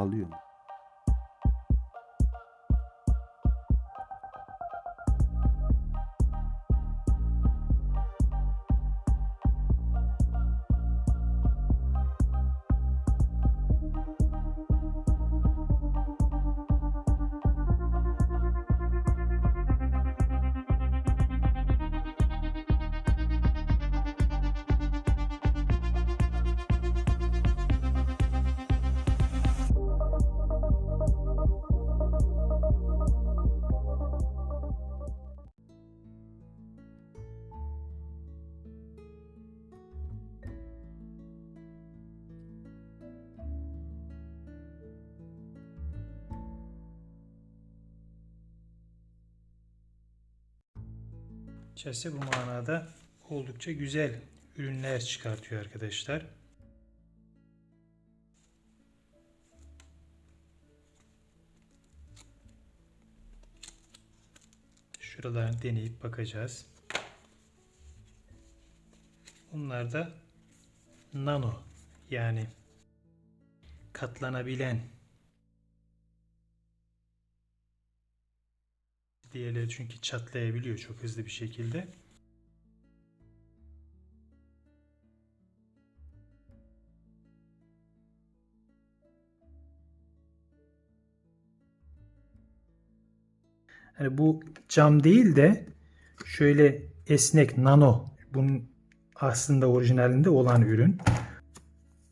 sağlıyor mu? Chelsea bu manada oldukça güzel ürünler çıkartıyor arkadaşlar. Şuralarını deneyip bakacağız. Bunlar da nano yani katlanabilen Diğerleri çünkü çatlayabiliyor çok hızlı bir şekilde. Hani bu cam değil de şöyle esnek nano bunun aslında orijinalinde olan ürün.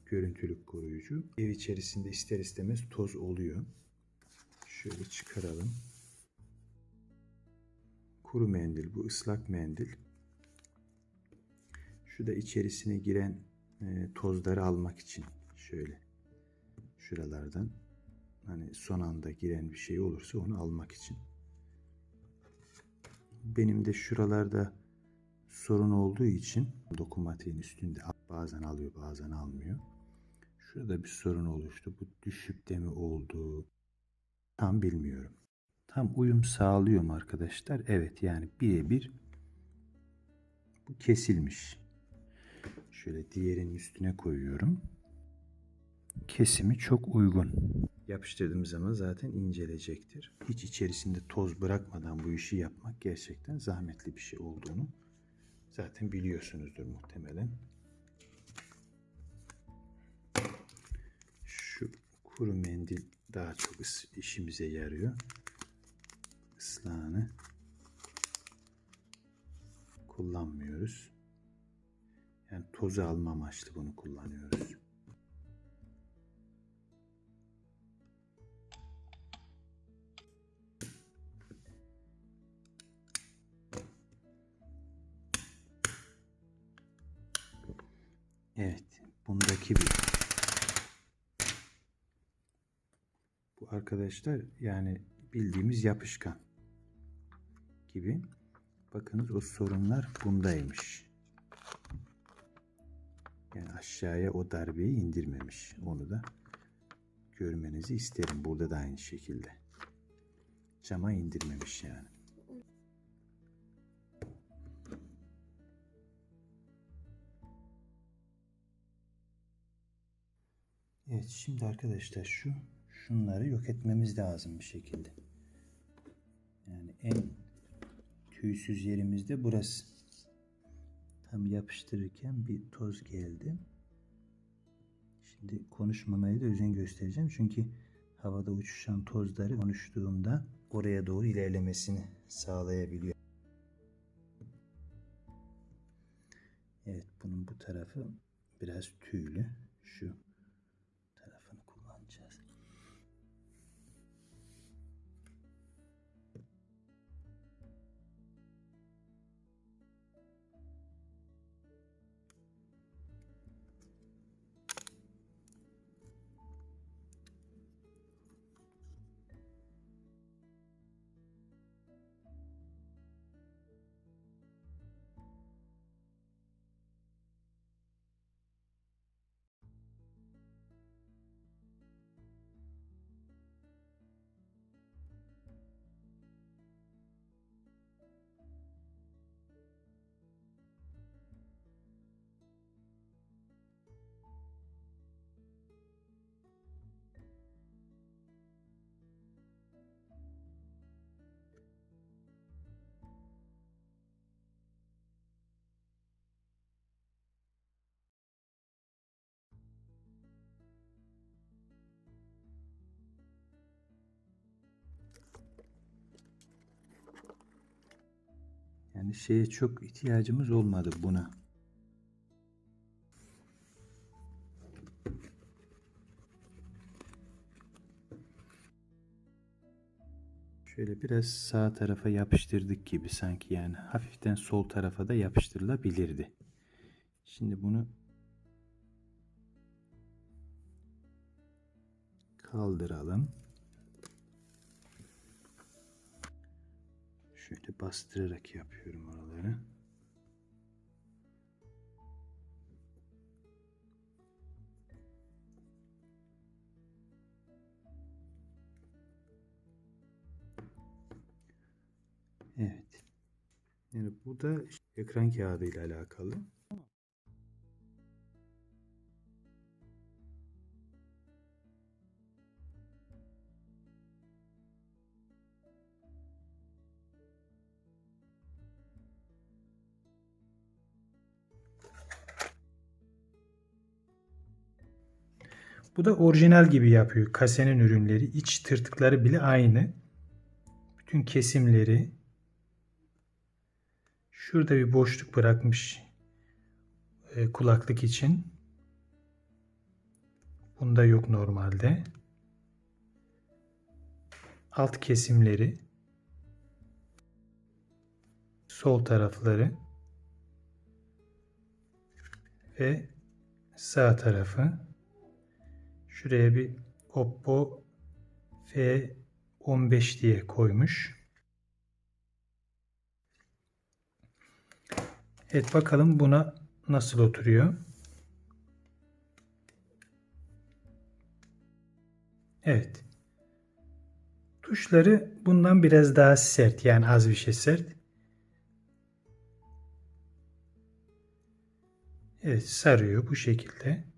Görüntülük koruyucu. Ev içerisinde ister istemez toz oluyor. Şöyle çıkaralım. Kuru mendil bu ıslak mendil. Şu da içerisine giren e, tozları almak için şöyle şuralardan hani son anda giren bir şey olursa onu almak için. Benim de şuralarda sorun olduğu için dokunmatiğin üstünde bazen alıyor bazen almıyor. Şurada bir sorun oluştu. Bu düşükte mi oldu? Tam bilmiyorum. Tam uyum sağlıyor mu arkadaşlar? Evet yani birebir bu kesilmiş. Şöyle diğerinin üstüne koyuyorum. Kesimi çok uygun. Yapıştırdığım zaman zaten incelecektir. Hiç içerisinde toz bırakmadan bu işi yapmak gerçekten zahmetli bir şey olduğunu zaten biliyorsunuzdur muhtemelen. Şu kuru mendil daha çok işimize yarıyor ıslahını kullanmıyoruz. Yani tozu alma amaçlı bunu kullanıyoruz. Evet, bundaki bir bu arkadaşlar yani bildiğimiz yapışkan gibi. Bakınız o sorunlar bundaymış. Yani aşağıya o darbeyi indirmemiş. Onu da görmenizi isterim. Burada da aynı şekilde. Cama indirmemiş yani. Evet şimdi arkadaşlar şu şunları yok etmemiz lazım bir şekilde. Yani en tüysüz yerimizde burası. Tam yapıştırırken bir toz geldi. Şimdi konuşmamaya da özen göstereceğim. Çünkü havada uçuşan tozları konuştuğumda oraya doğru ilerlemesini sağlayabiliyor. Evet bunun bu tarafı biraz tüylü. Şu Yani şeye çok ihtiyacımız olmadı buna. Şöyle biraz sağ tarafa yapıştırdık gibi sanki yani hafiften sol tarafa da yapıştırılabilirdi. Şimdi bunu kaldıralım. Şöyle bastırarak yapıyorum oraları. Evet. Yani bu da ekran kağıdı ile alakalı. Bu da orijinal gibi yapıyor. Kasenin ürünleri. iç tırtıkları bile aynı. Bütün kesimleri. Şurada bir boşluk bırakmış e, kulaklık için. Bunda yok normalde. Alt kesimleri. Sol tarafları. Ve sağ tarafı. Şuraya bir Oppo F15 diye koymuş. Evet bakalım buna nasıl oturuyor. Evet. Tuşları bundan biraz daha sert yani az bir şey sert. Evet sarıyor bu şekilde.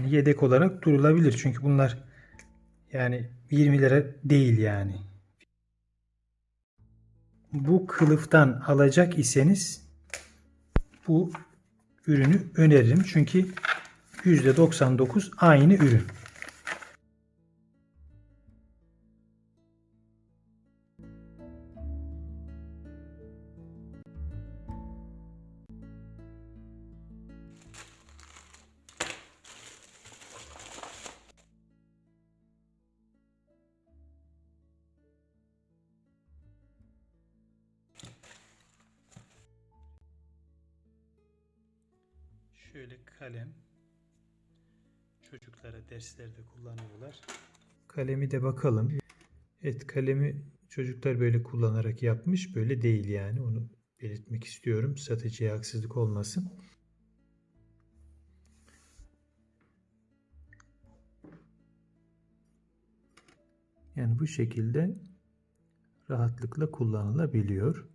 Yani yedek olarak durulabilir. Çünkü bunlar yani 20 lira değil yani. Bu kılıftan alacak iseniz bu ürünü öneririm. Çünkü %99 aynı ürün. Şöyle kalem. Çocuklara derslerde kullanıyorlar. Kalemi de bakalım. Evet kalemi çocuklar böyle kullanarak yapmış. Böyle değil yani. Onu belirtmek istiyorum. Satıcıya haksızlık olmasın. Yani bu şekilde rahatlıkla kullanılabiliyor.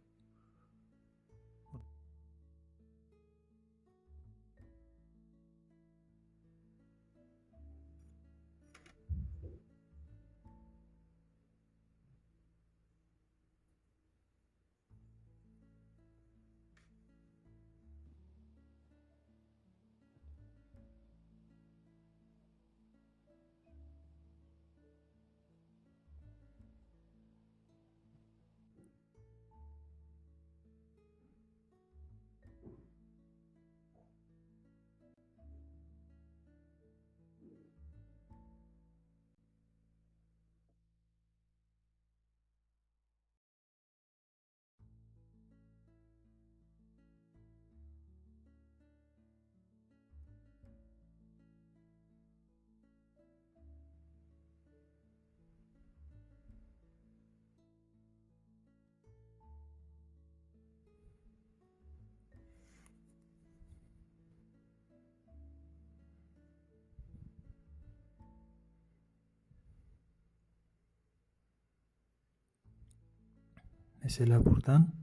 Mesela buradan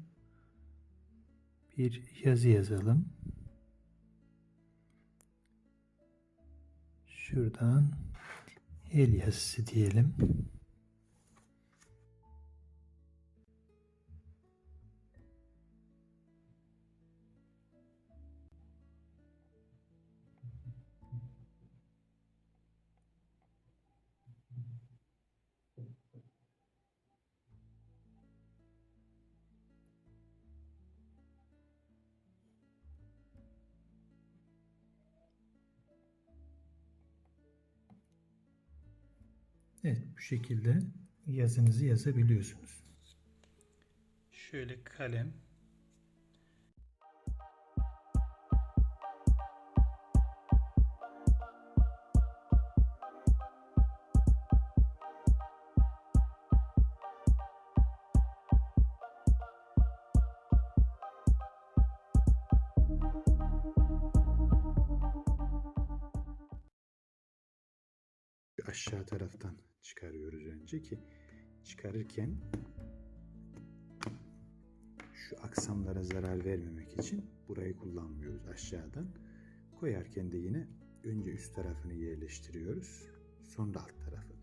bir yazı yazalım. Şuradan el yazısı diyelim. Evet bu şekilde yazınızı yazabiliyorsunuz. Şöyle kalem. Aşağı taraftan çıkarıyoruz önce ki çıkarırken şu aksamlara zarar vermemek için burayı kullanmıyoruz aşağıdan. Koyarken de yine önce üst tarafını yerleştiriyoruz. Sonra alt tarafını.